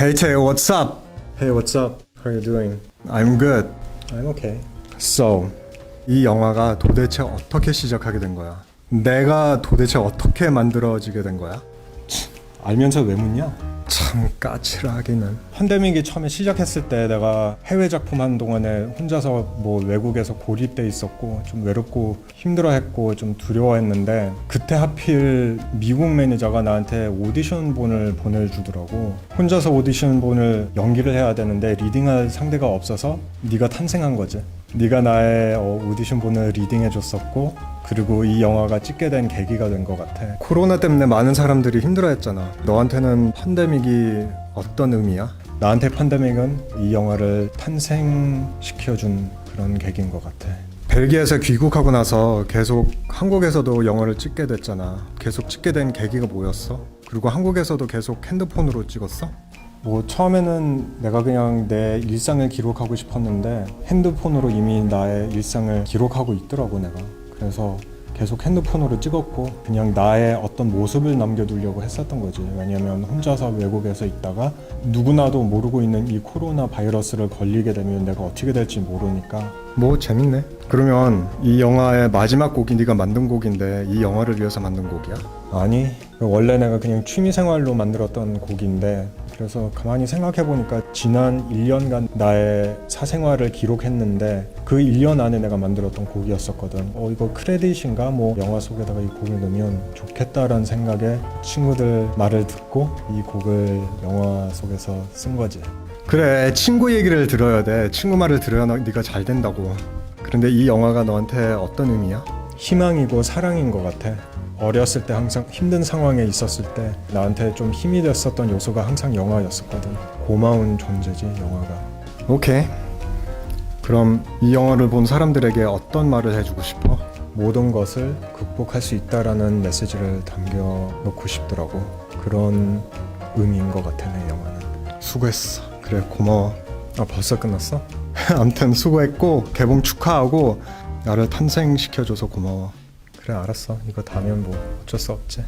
Hey Tae, what's up? Hey, what's up? How are you doing? I'm good. I'm okay. So, 이 영화가 도대체 어떻게 시작하게 된 거야? 내가 도대체 어떻게 만들어지게 된 거야? 알면서 왜 묻냐? 참 까칠하기는. 팬데믹이 처음에 시작했을 때 내가 해외 작품 한 동안에 혼자서 뭐 외국에서 고립돼 있었고 좀 외롭고 힘들어했고 좀 두려워했는데 그때 하필 미국 매니저가 나한테 오디션본을 보내주더라고 혼자서 오디션본을 연기를 해야 되는데 리딩할 상대가 없어서 네가 탄생한 거지 네가 나의 어, 오디션본을 리딩해줬었고 그리고 이 영화가 찍게 된 계기가 된 것 같아 코로나 때문에 많은 사람들이 힘들어했잖아. 너한테는 팬데믹이 어떤 의미야? 나한테 팬데믹은 이 영화를 탄생시켜준 그런 계기인 것 같아. 벨기에에서 귀국하고 나서 계속 한국에서도 영화를 찍게 됐잖아. 계속 찍게 된 계기가 뭐였어? 그리고 한국에서도 계속 핸드폰으로 찍었어? 뭐 처음에는 내가 그냥 내 일상을 기록하고 싶었는데 핸드폰으로 이미 나의 일상을 기록하고 있더라고 내가. 그래서 계속 핸드폰으로 찍었고 그냥 나의 어떤 모습을 남겨두려고 했었던 거지. 왜냐면 혼자서 외국에서 있다가 누구나도 모르고 있는 이 코로나 바이러스를 걸리게 되면 내가 어떻게 될지 모르니까 뭐 재밌네. 그러면 이 영화의 마지막 곡이 네가 만든 곡인데 이 영화를 위해서 만든 곡이야? 아니 원래 내가 그냥 취미 생활로 만들었던 곡인데 그래서 가만히 생각해 보니까 지난 1년간 나의 사생활을 기록했는데 그 1년 안에 내가 만들었던 곡이었었거든. 어 이거 크레딧인가 뭐 영화 속에다가 이 곡을 넣으면 좋겠다라는 생각에 친구들 말을 듣고 이 곡을 영화 속에서 쓴 거지. 그래 친구 얘기를 들어야 돼. 친구 말을 들어야 너, 네가 잘 된다고. 그런데 이 영화가 너한테 어떤 의미야? 희망이고 사랑인 것 같아. 어렸을 때 항상 힘든 상황에 있었을 때 나한테 좀 힘이 됐었던 요소가 항상 영화였었거든. 고마운 존재지 영화가. 오케이. 그럼 이 영화를 본 사람들에게 어떤 말을 해주고 싶어? 모든 것을 극복할 수 있다라는 메시지를 담겨 놓고 싶더라고. 그런 의미인 것 같아 내 영화는. 수고했어. 그래 고마워. 아 벌써 끝났어? 암튼 수고했고 개봉 축하하고 나를 탄생시켜줘서 고마워. 그래 알았어. 이거 다면 뭐 어쩔 수 없지.